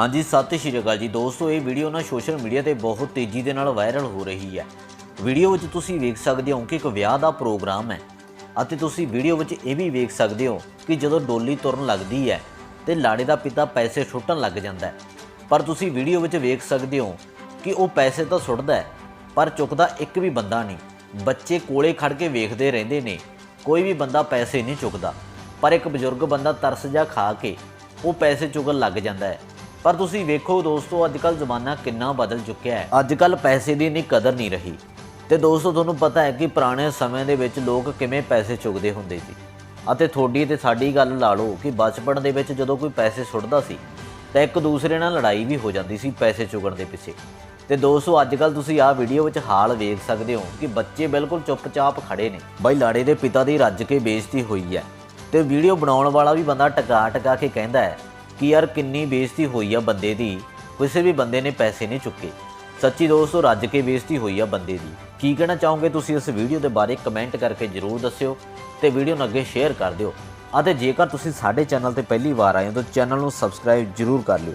ਹਾਂਜੀ, ਸਤਿ ਸ਼੍ਰੀ ਅਕਾਲ ਜੀ। ਦੋਸਤੋ, ਇਹ ਵੀਡੀਓ ਨਾ ਸੋਸ਼ਲ ਮੀਡੀਆ ਤੇ ਬਹੁਤ ਤੇਜ਼ੀ ਦੇ ਨਾਲ ਵਾਇਰਲ ਹੋ ਰਹੀ ਹੈ। ਵੀਡੀਓ ਵਿੱਚ ਤੁਸੀਂ ਵੇਖ ਸਕਦੇ ਹੋ ਕਿ ਇੱਕ ਵਿਆਹ ਦਾ ਪ੍ਰੋਗਰਾਮ ਹੈ ਅਤੇ ਤੁਸੀਂ ਵੀਡੀਓ ਵਿੱਚ ਇਹ ਵੀ ਵੇਖ ਸਕਦੇ ਹੋ ਕਿ ਜਦੋਂ ਡੋਲੀ ਤੁਰਨ ਲੱਗਦੀ ਹੈ ਤੇ ਲਾੜੇ ਦਾ ਪਿਤਾ ਪੈਸੇ ਸੁੱਟਣ ਲੱਗ ਜਾਂਦਾ ਹੈ। ਪਰ ਤੁਸੀਂ ਵੀਡੀਓ ਵਿੱਚ ਵੇਖ ਸਕਦੇ ਹੋ ਕਿ ਉਹ ਪੈਸੇ ਤਾਂ ਸੁੱਟਦਾ ਹੈ, ਪਰ ਚੁੱਕਦਾ ਇੱਕ ਵੀ ਬੰਦਾ ਨਹੀਂ। ਬੱਚੇ ਕੋਲੇ ਖੜ ਕੇ ਵੇਖਦੇ ਰਹਿੰਦੇ ਨੇ, ਕੋਈ ਵੀ ਬੰਦਾ ਪੈਸੇ ਨਹੀਂ ਚੁੱਕਦਾ। ਪਰ ਇੱਕ ਬਜ਼ੁਰਗ ਬੰਦਾ ਤਰਸ ਜਾ ਖਾ ਕੇ ਉਹ ਪੈਸੇ ਚੁਗਣ ਲੱਗ ਜਾਂਦਾ ਹੈ। ਪਰ ਤੁਸੀਂ ਵੇਖੋ ਦੋਸਤੋ ਅੱਜ ਕੱਲ ਜ਼ਮਾਨਾ ਕਿੰਨਾ ਬਦਲ ਚੁੱਕਿਆ ਹੈ। ਅੱਜ ਕੱਲ ਪੈਸੇ ਦੀ ਇੰਨੀ ਕਦਰ ਨਹੀਂ ਰਹੀ। ਤੇ ਦੋਸਤੋ, ਤੁਹਾਨੂੰ ਪਤਾ ਹੈ ਕਿ ਪੁਰਾਣੇ ਸਮੇਂ ਦੇ ਵਿੱਚ ਲੋਕ ਕਿਵੇਂ ਪੈਸੇ ਚੁਗਦੇ ਹੁੰਦੇ ਸੀ। ਅਤੇ ਤੁਹਾਡੀ ਤੇ ਸਾਡੀ ਗੱਲ ਲਾ ਲਓ ਕਿ ਬਚਪਨ ਦੇ ਵਿੱਚ ਜਦੋਂ ਕੋਈ ਪੈਸੇ ਸੁੱਟਦਾ ਸੀ, ਤਾਂ ਇੱਕ ਦੂਸਰੇ ਨਾਲ ਲੜਾਈ ਵੀ ਹੋ ਜਾਂਦੀ ਸੀ ਪੈਸੇ ਚੁਗਣ ਦੇ ਪਿੱਛੇ। ਤੇ ਦੋਸਤੋ ਅੱਜ ਕੱਲ ਤੁਸੀਂ ਆਹ ਵੀਡੀਓ ਵਿੱਚ ਹਾਲ ਵੇਖ ਸਕਦੇ ਹੋ ਕਿ ਬੱਚੇ ਬਿਲਕੁਲ ਚੁੱਪਚਾਪ ਖੜੇ ਨੇ। ਬਾਈ, ਲਾੜੇ ਦੇ ਪਿਤਾ ਦੀ ਰੱਜ ਕੇ ਬੇਇੱਜ਼ਤੀ ਹੋਈ ਹੈ। ਤੇ ਵੀਡੀਓ ਬਣਾਉਣ ਵਾਲਾ ਵੀ ਬੰਦਾ ਟਕਾ ਟਕਾ ਕੇ ਕਹਿੰਦਾ ਹੈ ਕਿ ਯਾਰ ਕਿੰਨੀ ਬੇਇੱਜ਼ਤੀ ਹੋਈ ਆ ਬੰਦੇ ਦੀ। ਕਿਸੇ ਵੀ ਬੰਦੇ ਨੇ ਪੈਸੇ ਨਹੀਂ ਚੁੱਕੇ। ਸੱਚੀ ਦੋਸਤੋ, ਰੱਜ ਕੇ ਬੇਇੱਜ਼ਤੀ ਹੋਈ ਆ ਬੰਦੇ ਦੀ। ਕੀ ਕਹਿਣਾ ਚਾਹੋਗੇ ਤੁਸੀਂ ਇਸ ਵੀਡੀਓ ਦੇ ਬਾਰੇ? ਕਮੈਂਟ ਕਰਕੇ ਜਰੂਰ ਦੱਸਿਓ ਤੇ ਵੀਡੀਓ ਨੂੰ ਅੱਗੇ ਸ਼ੇਅਰ ਕਰ ਦਿਓ। ਅਤੇ ਜੇਕਰ ਤੁਸੀਂ ਸਾਡੇ ਚੈਨਲ ਤੇ ਪਹਿਲੀ ਵਾਰ ਆਏ ਹੋ ਤਾਂ ਚੈਨਲ ਨੂੰ ਸਬਸਕ੍ਰਾਈਬ ਜਰੂਰ ਕਰ ਲਿਓ।